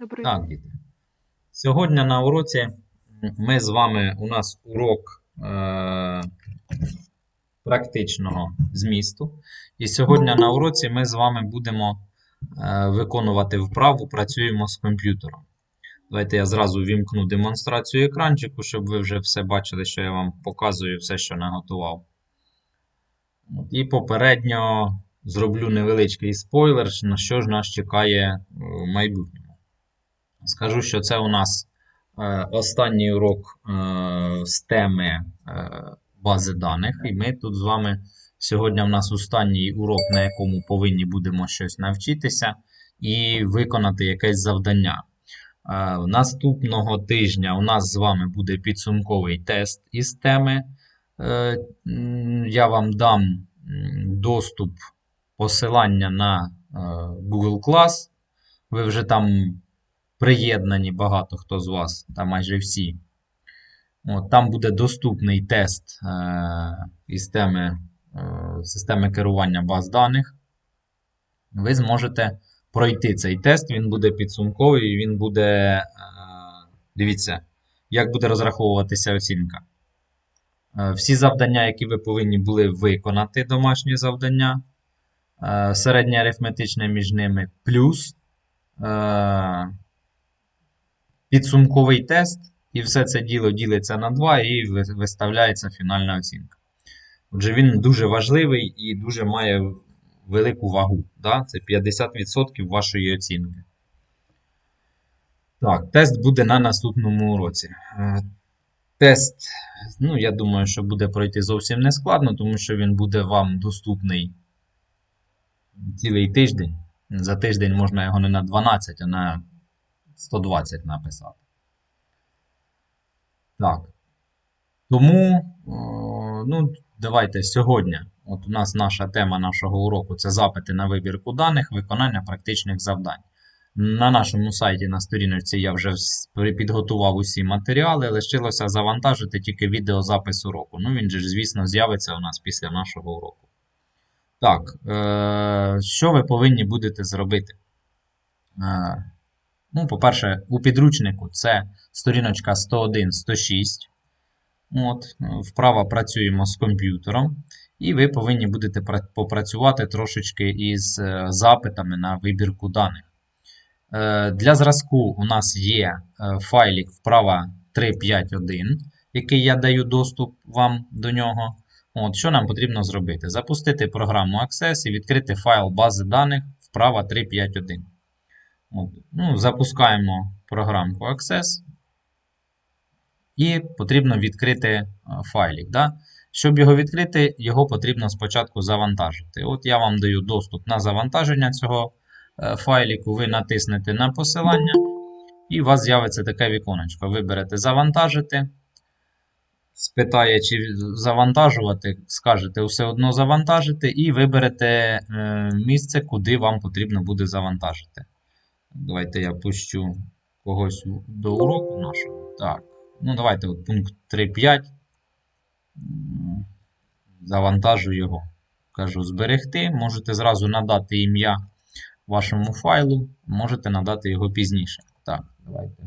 Добрий Так, день. діти. Сьогодні на уроці ми з вами, у нас урок е, практичного змісту. І сьогодні на уроці ми з вами будемо е, виконувати вправу «Працюємо з комп'ютером». Давайте я зразу вімкну демонстрацію екранчику, щоб ви вже все бачили, що я вам показую, все, що наготував. От, І попередньо зроблю невеличкий спойлер, на що ж нас чекає в майбутньому. Скажу, що це у нас е, останній урок е, з теми е, бази даних. І ми тут з вами сьогодні у нас останній урок, на якому повинні будемо щось навчитися і виконати якесь завдання. Наступного тижня у нас з вами буде підсумковий тест із теми. Я вам дам доступ посилання на Google Class. Ви вже там приєднані багато хто з вас, та майже всі. От, там буде доступний тест е, із теми е, системи керування баз даних. Ви зможете пройти цей тест, він буде підсумковий, він буде. Е, дивіться, як буде розраховуватися оцінка. Е, всі завдання, які ви повинні були виконати, домашні завдання, е, середнє арифметичне між ними, плюс е, підсумковий тест, і все це діло ділиться на 2 і виставляється фінальна оцінка. Отже, він дуже важливий і дуже має велику вагу. Да? Це 50% вашої оцінки. Так, тест буде на наступному уроці. Е, Тест, ну, я думаю, що буде пройти зовсім не складно, тому що він буде вам доступний цілий тиждень. За тиждень можна його не на 12, а на 120 написати. Так. Тому, о, ну, давайте сьогодні. От у нас наша тема нашого уроку це запити на вибірку даних, виконання практичних завдань. На нашому сайті на сторіночці я вже підготував усі матеріали, лишилося завантажити тільки відеозапис уроку. Ну, він же звісно, з'явиться у нас після нашого уроку. Так, е- що ви повинні будете зробити? Е- Ну, по-перше, у підручнику це сторіночка 101-106. От, е, вправо працюємо з комп'ютером, і ви повинні будете попрацювати трошечки із е, запитами на вибірку даних. Е, Для зразку у нас є е, файлик вправа 351, який я даю доступ вам до нього. От, що нам потрібно зробити? Запустити програму Access і відкрити файл бази даних вправа 351. От, ну, запускаємо програмку Access. І потрібно відкрити е, файлик. Да? Щоб його відкрити, його потрібно спочатку завантажити. От я вам даю доступ на завантаження цього е, файліку. Ви натиснете на посилання, і у вас з'явиться таке віконечко. Виберете завантажити. Спитає, чи завантажувати, скажете все одно завантажити, і виберете е, місце, куди вам потрібно буде завантажити. Давайте я пущу когось до уроку нашого. Так. Ну, давайте от пункт 3.5. Завантажу його. Кажу зберегти. Можете зразу надати ім'я вашому файлу, можете надати його пізніше. Так, давайте.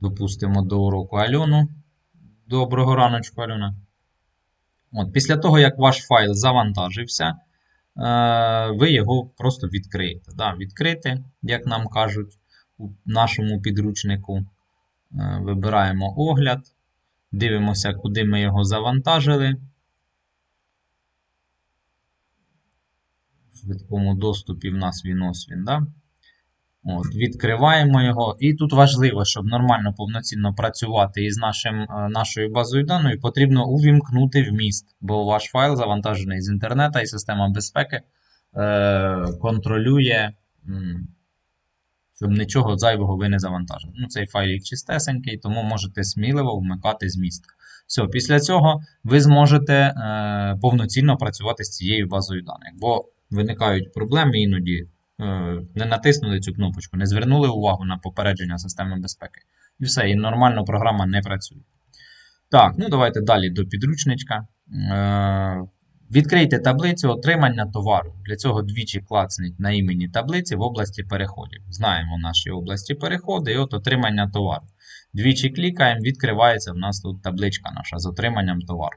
Допустимо до уроку Альону. Доброго раночку, Альона. От, після того, як ваш файл завантажився, ви його просто відкриєте. Да, відкрити, як нам кажуть у нашому підручнику. Е, Вибираємо огляд, дивимося, куди ми його завантажили. В швидкому доступі в нас він ось він. Да? От, відкриваємо його. І тут важливо, щоб нормально повноцінно працювати із нашим, е, нашою базою даною, потрібно увімкнути вміст, бо ваш файл завантажений з інтернету і система безпеки е, контролює, щоб нічого зайвого ви не завантажили. Ну, цей файлик чистесенький, тому можете сміливо вмикати зміст. Все, після цього ви зможете е, повноцінно працювати з цією базою даних, бо виникають проблеми іноді не натиснули цю кнопочку, не звернули увагу на попередження системи безпеки. І все, і нормально програма не працює. Так, ну давайте далі до підручничка. Е, Відкрийте таблицю отримання товару. Для цього двічі клацніть на імені таблиці в області переходів. Знаємо наші області переходи і от отримання товару. Двічі клікаємо, відкривається в нас тут табличка наша з отриманням товару.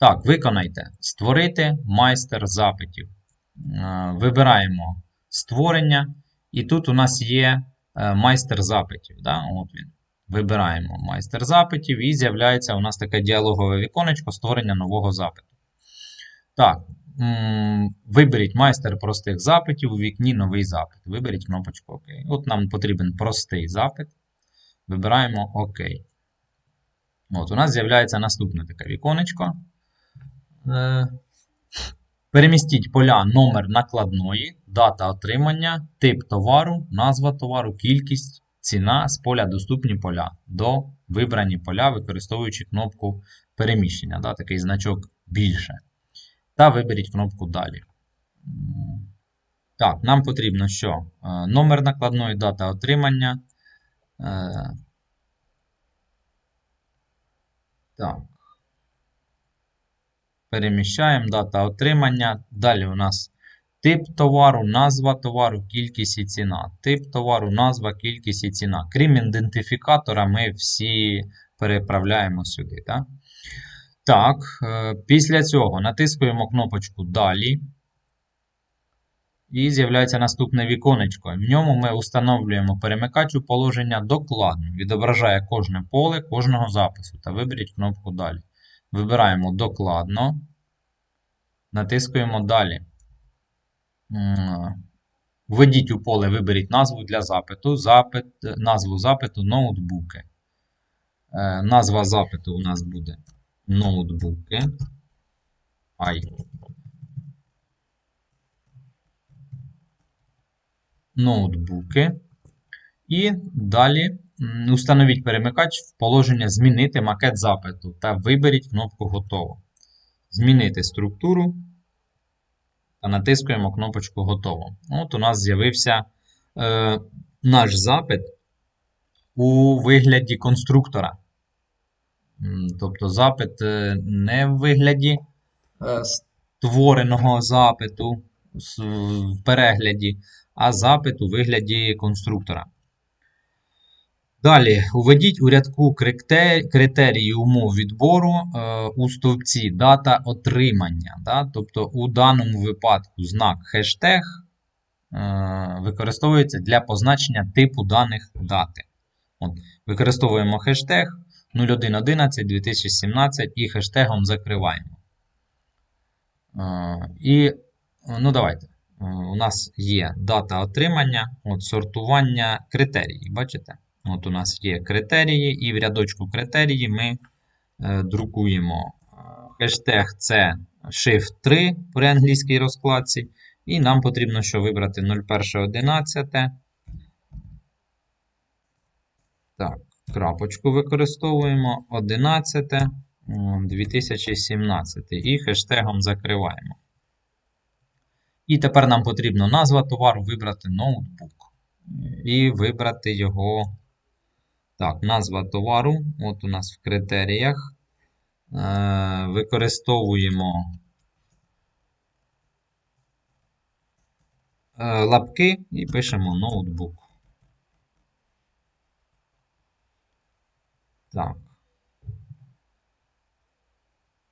Так, виконайте. Створити майстер запитів. Е, Вибираємо створення. І тут у нас є е, майстер запитів. Да? От він. Вибираємо майстер запитів і з'являється у нас таке діалогове віконечко створення нового запиту. Так, виберіть майстер простих запитів у вікні новий запит. Виберіть кнопочку ОК. От нам потрібен простий запит. Вибираємо ОК. От, у нас з'являється наступне таке віконечко. Перемістіть поля номер накладної, дата отримання, тип товару, назва товару, кількість, ціна з поля доступні поля до вибрані поля, використовуючи кнопку переміщення, да, такий значок більше. Та виберіть кнопку Далі. Так, нам потрібно що? Е, Номер накладної, дата отримання. Е, Так. Переміщаємо дата отримання. Далі у нас тип товару, назва товару, кількість і ціна. Тип товару, назва, кількість і ціна. Крім ідентифікатора, ми всі переправляємо сюди. Так, так е, після цього натискуємо кнопочку Далі. І з'являється наступне віконечко. В ньому ми встановлюємо перемикач у положення докладно. Відображає кожне поле кожного запису. Та виберіть кнопку Далі. Вибираємо докладно. Натискуємо Далі. Введіть у поле, виберіть назву для запиту. Запит, назву запиту ноутбуки. Е, Назва запиту у нас буде ноутбуки. Ай. Ноутбуки. І далі установіть перемикач в положення Змінити макет запиту та виберіть кнопку Готово. Змінити структуру та натискуємо кнопочку Готово. От у нас з'явився е, наш запит у вигляді конструктора. Тобто запит е, не в вигляді е, створеного запиту в перегляді, а запит у вигляді конструктора. Далі, уведіть у рядку критерії умов відбору е, у стовпці дата отримання. Тобто, у даному випадку знак хештег е, використовується для позначення типу даних дати. Використовуємо хештег 01.11.2017 і хештегом закриваємо. Е, І, ну давайте. У нас є дата отримання, от сортування критерії. Бачите? От у нас є критерії, і в рядочку критерії ми е, друкуємо е, хештег це Shift 3 при англійській розкладці. І нам потрібно що вибрати 01.11. Так, крапочку використовуємо 11 2017 і хештегом закриваємо. І тепер нам потрібно назва товару вибрати ноутбук. І вибрати його. Так, назва товару. От у нас в критеріях. Е, використовуємо е, лапки і пишемо ноутбук. Так.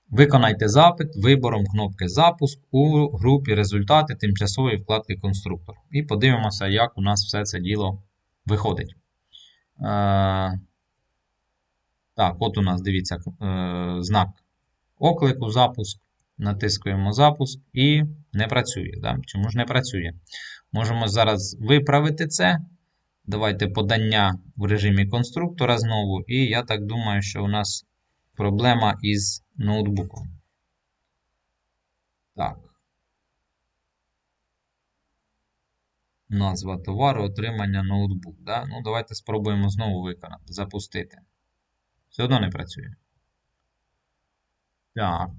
Виконайте запит вибором кнопки Запуск у групі Результати тимчасової вкладки Конструктор. І подивимося, як у нас все це діло виходить. Так, от у нас дивіться е, знак оклику запуск. Натискуємо запуск і не працює. Да? Чому ж не працює? Можемо зараз виправити це. Давайте подання в режимі конструктора знову. І я так думаю, що у нас проблема із ноутбуком. Так. Назва товару, отримання ноутбук. Да? Ну, давайте спробуємо знову виконати, запустити. Все одно не працює. Так.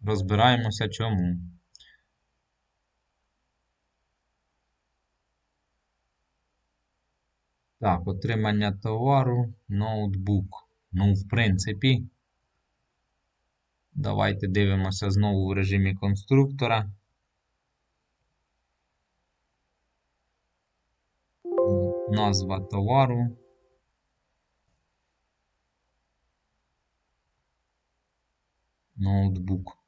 Розбираємося чому. Так, отримання товару, ноутбук. Ну, в принципі, давайте дивимося знову в режимі конструктора. Назва товару. Ноутбук.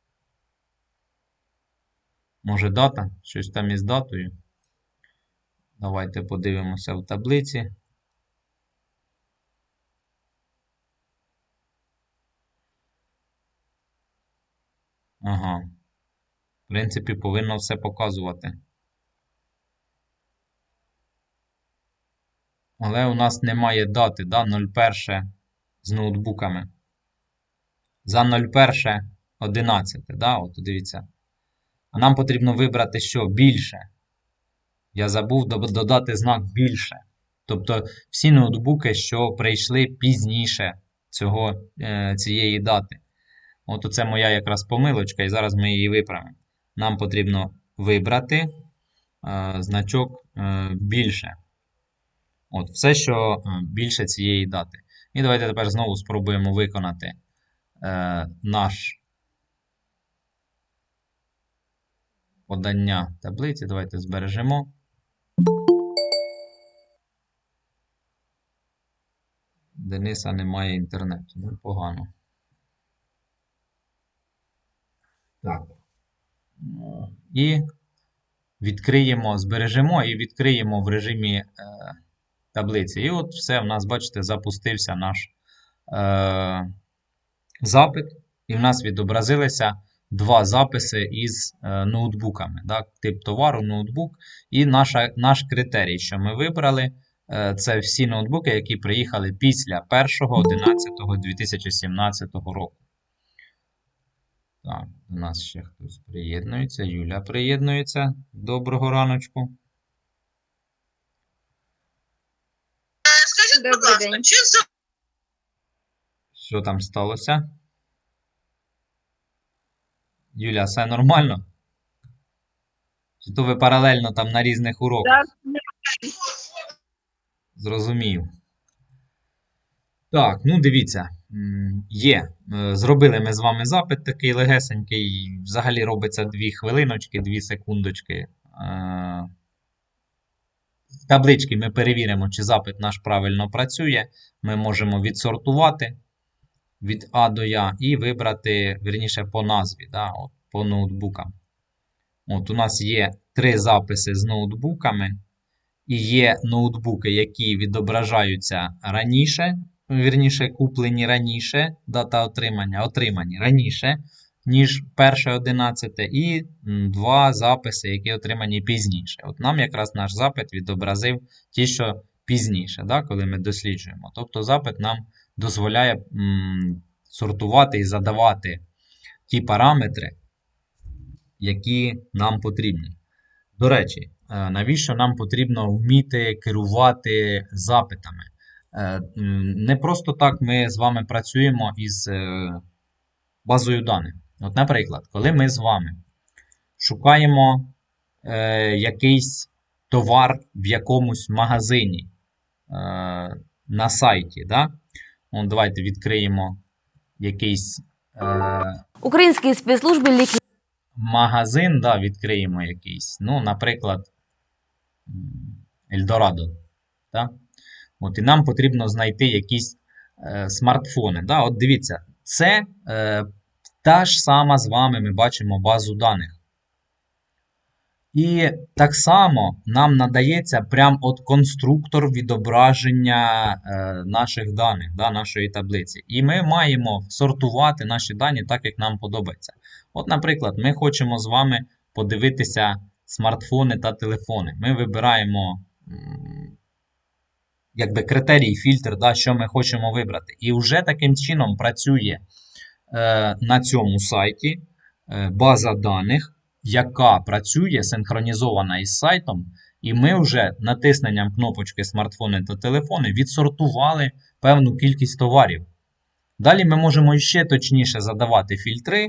Може дата? Щось там із датою. Давайте подивимося в таблиці. Ага. В принципі, повинно все показувати. Але у нас немає дати, да, 01 з ноутбуками. За 01 11, да, от дивіться. А нам потрібно вибрати що більше. Я забув додати знак більше. Тобто всі ноутбуки, що прийшли пізніше цього, е, цієї дати. От оце моя якраз помилочка, і зараз ми її виправимо. Нам потрібно вибрати е, значок е, більше. От, все, що е, більше цієї дати. І давайте тепер знову спробуємо виконати е, наш подання таблиці. Давайте збережемо. Дениса немає інтернету. Ну, погано. Так. Ну, І відкриємо, збережемо і відкриємо в режимі е, таблиці. І от все, в нас, бачите, запустився наш е, запит, і в нас відобразилися два записи із е, ноутбуками. Так? Тип товару, ноутбук. І наша, наш критерій, що ми вибрали, е, це всі ноутбуки, які приїхали після 1.11.2017 року. Так, до нас ще хтось приєднується. Юля приєднується. Доброго раночку. Скажіть, будь ласка, чи за Що там сталося? Юля, все нормально? Чи то ви паралельно там на різних уроках? Так, Зрозумів. Так, ну дивіться, є. Е, Зробили ми з вами запит такий легесенький. Взагалі робиться 2 хвилиночки, 2 секундочки. Е, таблички ми перевіримо, чи запит наш правильно працює. Ми можемо відсортувати від А до Я і вибрати, вірніше, по назві, да, от, по ноутбукам. От у нас є три записи з ноутбуками. І є ноутбуки, які відображаються раніше, вірніше, куплені раніше, дата отримання, отримані раніше, ніж перше 11, і два записи, які отримані пізніше. От нам якраз наш запит відобразив ті, що пізніше, да, коли ми досліджуємо. Тобто запит нам дозволяє м, сортувати і задавати ті параметри, які нам потрібні. До речі, е, навіщо нам потрібно вміти керувати запитами? Е, Не просто так ми з вами працюємо із е, базою даних. От, наприклад, коли ми з вами шукаємо е, якийсь товар в якомусь магазині е, на сайті, да? От, давайте відкриємо якийсь е, Українські спецслужби ліквідували магазин, да, відкриємо якийсь. Ну, наприклад, Ельдорадо. Да? От, і нам потрібно знайти якісь е, смартфони. Да? От дивіться, це е, та ж сама з вами ми бачимо базу даних. І так само нам надається прям от конструктор відображення е, наших даних, да, нашої таблиці. І ми маємо сортувати наші дані так, як нам подобається. От, наприклад, ми хочемо з вами подивитися смартфони та телефони. Ми вибираємо якби критерій, фільтр, да, що ми хочемо вибрати. І вже таким чином працює е, на цьому сайті е, база даних, яка працює синхронізована із сайтом. І ми вже натисненням кнопочки смартфони та телефони відсортували певну кількість товарів. Далі ми можемо ще точніше задавати фільтри,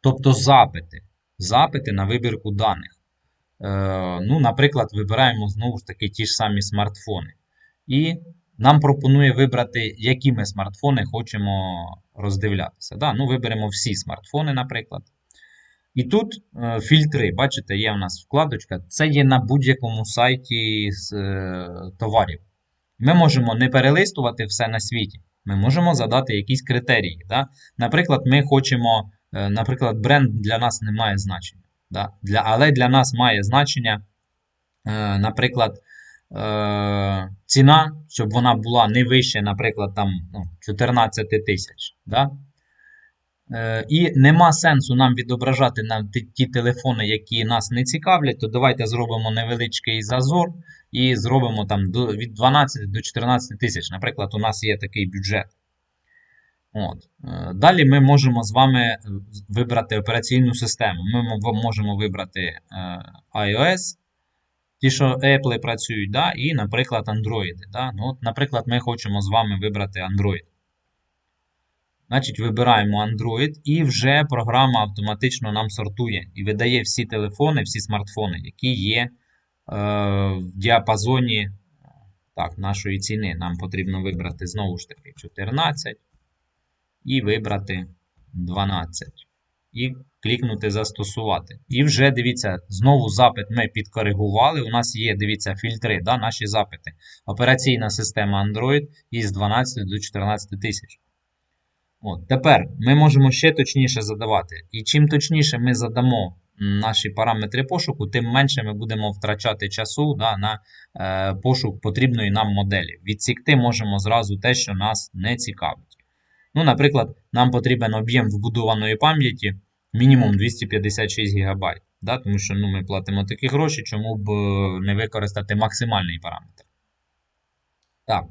тобто запити, запити на вибірку даних. Е, ну, Наприклад, вибираємо знову ж таки ті ж самі смартфони. І нам пропонує вибрати, які ми смартфони хочемо роздивлятися. Да? Ну, виберемо всі смартфони, наприклад. І тут е, фільтри, бачите, є в нас вкладочка. Це є на будь-якому сайті з е, товарів. Ми можемо не перелистувати все на світі. Ми можемо задати якісь критерії. Да? Наприклад, ми хочемо, е, наприклад, бренд для нас не має значення. Да? Для, але для нас має значення, наприклад, е, ціна, щоб вона була не вище, наприклад, там, ну, 14 тисяч. Да? Е, І нема сенсу нам відображати на ті- телефони, які нас не цікавлять, то давайте зробимо невеличкий зазор і зробимо там до, від 12 до 14 тисяч. Наприклад, у нас є такий бюджет. От. Е, Далі ми можемо з вами е, вибрати операційну систему. Ми можемо вибрати е, iOS, ті, що Apple працюють, да, і, наприклад, Android. Да. Ну, от, наприклад, ми хочемо з вами вибрати Android. Значить, вибираємо Android, і вже програма автоматично нам сортує і видає всі телефони, всі смартфони, які є е, в діапазоні так, нашої ціни. Нам потрібно вибрати знову ж таки 14 і вибрати 12. І клікнути застосувати. І вже дивіться, знову запит ми підкоригували. У нас є, дивіться, фільтри, да, наші запити. Операційна система Android із 12 до 14 тисяч. От, тепер ми можемо ще точніше задавати. І чим точніше ми задамо наші параметри пошуку, тим менше ми будемо втрачати часу да, на е, пошук потрібної нам моделі. Відсікти можемо зразу те, що нас не цікавить. Ну, наприклад, нам потрібен об'єм вбудованої пам'яті мінімум 256 ГБ. Да, тому що ну, ми платимо такі гроші, чому б е, не використати максимальний параметр. Так.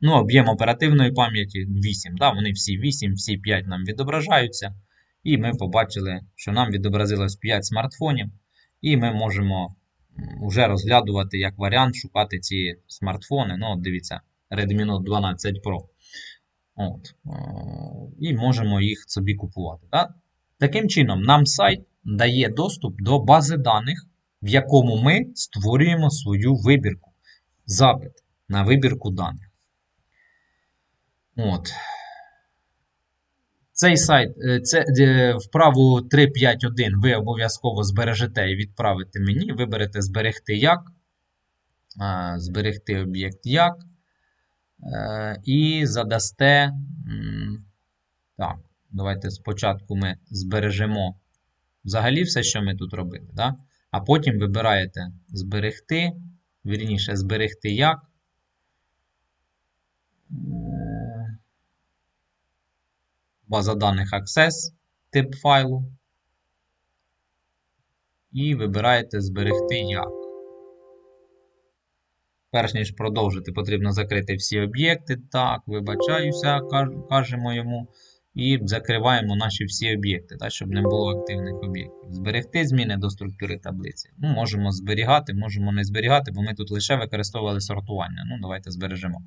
Ну, об'єм оперативної пам'яті 8. Да, вони всі 8, всі 5 нам відображаються. І ми побачили, що нам відобразилось 5 смартфонів. І ми можемо вже розглядувати як варіант шукати ці смартфони. Ну, от дивіться, Redmi Note 12 Pro. От. е, І можемо їх собі купувати. Да? Таким чином, нам сайт дає доступ до бази даних, в якому ми створюємо свою вибірку. Запит на вибірку даних. От. Цей сайт, е, це е, вправу 3.5.1 ви обов'язково збережете і відправите мені. Виберете зберегти як. Зберегти об'єкт як. е, І задасте. Так, давайте спочатку ми збережемо взагалі все, що ми тут робили. Да? А потім вибираєте зберегти. Вірніше, зберегти як. Е, База даних Access, тип файлу. І вибираєте зберегти як. Перш ніж продовжити, потрібно закрити всі об'єкти. Так, вибачаюся, кажемо йому. І закриваємо наші всі об'єкти, так, щоб не було активних об'єктів. Зберегти зміни до структури таблиці. Ну, можемо зберігати, можемо не зберігати, бо ми тут лише використовували сортування. Ну, давайте збережемо.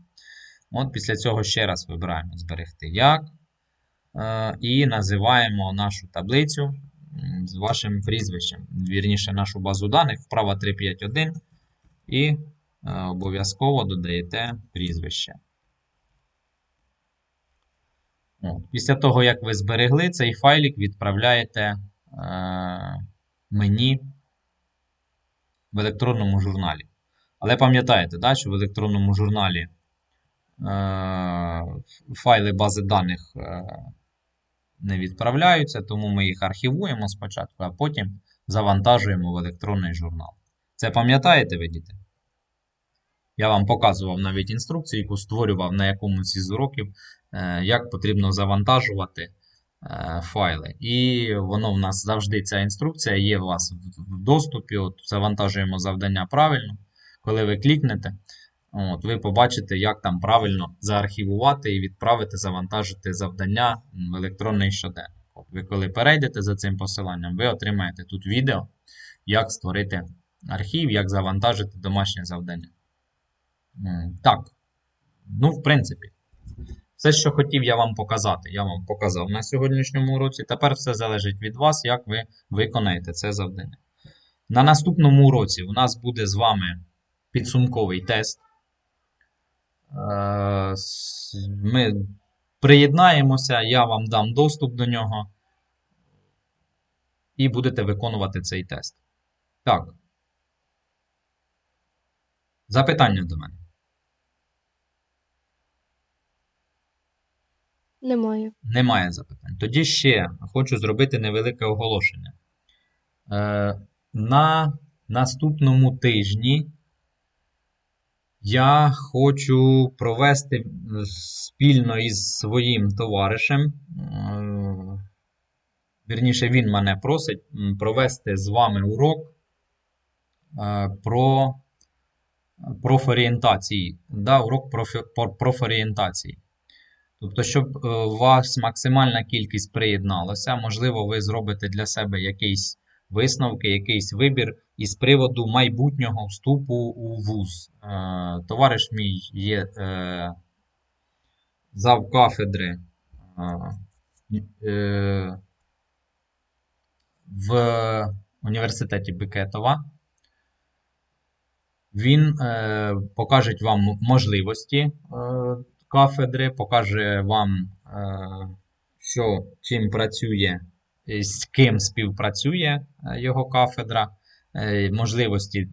От після цього ще раз вибираємо зберегти як. Е, І називаємо нашу таблицю з вашим прізвищем. Вірніше, нашу базу даних, вправа 351. І е, обов'язково додаєте прізвище. Після того, як ви зберегли, цей файлик відправляєте е, мені в електронному журналі. Але пам'ятаєте, да, що в електронному журналі е, файли бази даних е, не відправляються, тому ми їх архівуємо спочатку, а потім завантажуємо в електронний журнал. Це пам'ятаєте ви, діти? Я вам показував навіть інструкцію, яку створював на якомусь із уроків, як потрібно завантажувати е, файли. І воно в нас завжди ця інструкція є у вас в- доступі. От Завантажуємо завдання правильно. Коли ви клікнете, от, ви побачите, як там правильно заархівувати і відправити, завантажити завдання в електронний щоденник. Ви коли перейдете за цим посиланням, ви отримаєте тут відео, як створити архів, як завантажити домашнє завдання. Так. Ну, в принципі, все, що хотів я вам показати, я вам показав на сьогоднішньому уроці. Тепер все залежить від вас, як ви виконаєте це завдання. На наступному уроці у нас буде з вами підсумковий тест. Е, Ми приєднаємося, я вам дам доступ до нього і будете виконувати цей тест. Так. Запитання до мене. Немає. Немає запитань. Тоді ще хочу зробити невелике оголошення. Е, на наступному тижні я хочу провести спільно із своїм товаришем. е, Вірніше, він мене просить провести з вами урок е, про профорієнтації. Да, урок профорієнтації. Тобто, щоб е, у вас максимальна кількість приєдналася, можливо, ви зробите для себе якісь висновки, якийсь вибір із приводу майбутнього вступу у ВУЗ. Е, Товариш мій є е, зав кафедри в університеті Бекетова. Він покаже вам можливості кафедри, покаже вам, е, що чим працює, з ким співпрацює е, його кафедра, е, можливості е,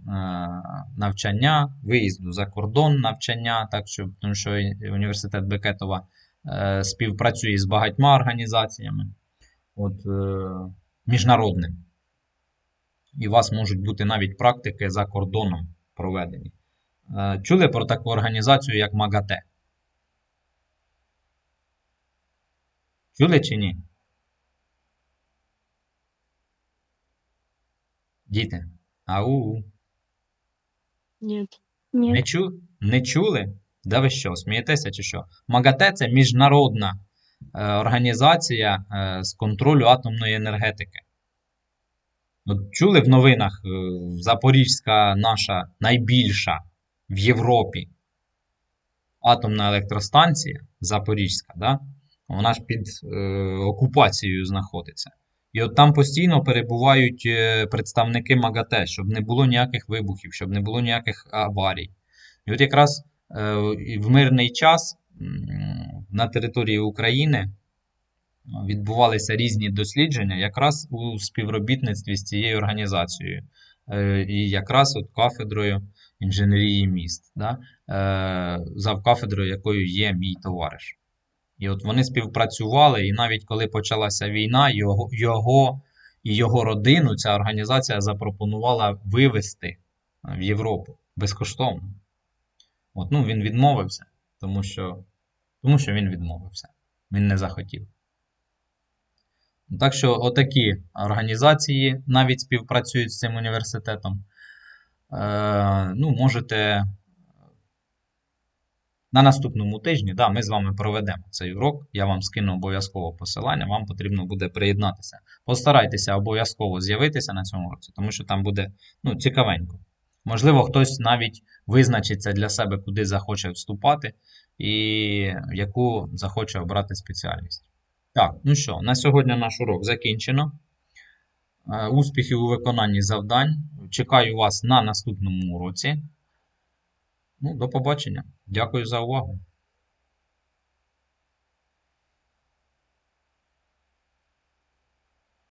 навчання, виїзду за кордон навчання, так що, тому що університет Бекетова е, співпрацює з багатьма організаціями от, е, міжнародними. І у вас можуть бути навіть практики за кордоном проведені. Е, Чули про таку організацію, як МАГАТЕ? Чули чи ні? Діти. Ау. Ні. Не, чу... не чули? Да ви що, смієтеся чи що? МАГАТЕ це міжнародна е, організація е, з контролю атомної енергетики. От чули в новинах е, Запорізька наша найбільша в Європі атомна електростанція Запорізька, да? Вона ж під е, окупацією знаходиться. І от там постійно перебувають е, представники МАГАТЕ, щоб не було ніяких вибухів, щоб не було ніяких аварій. І от якраз е, в мирний час на території України відбувалися різні дослідження якраз у співробітництві з цією організацією. І якраз от кафедрою інженерії міст, да? е, завкафедрою якою є мій товариш. І от вони співпрацювали, і навіть коли почалася війна, його, його і його родину ця організація запропонувала вивезти в Європу безкоштовно. От, ну, він відмовився, тому що, тому що він відмовився. Він не захотів. Так що отакі організації навіть співпрацюють з цим університетом. Е, ну, можете на наступному тижні, да, ми з вами проведемо цей урок. Я вам скину обов'язково посилання, вам потрібно буде приєднатися. Постарайтеся обов'язково з'явитися на цьому уроці, тому що там буде ну, цікавенько. Можливо, хтось навіть визначиться для себе, куди захоче вступати, і яку захоче обрати спеціальність. Так, ну що, на сьогодні наш урок закінчено. Е, Успіхів у виконанні завдань. Чекаю вас на наступному уроці. Ну, до побачення. Дякую за увагу.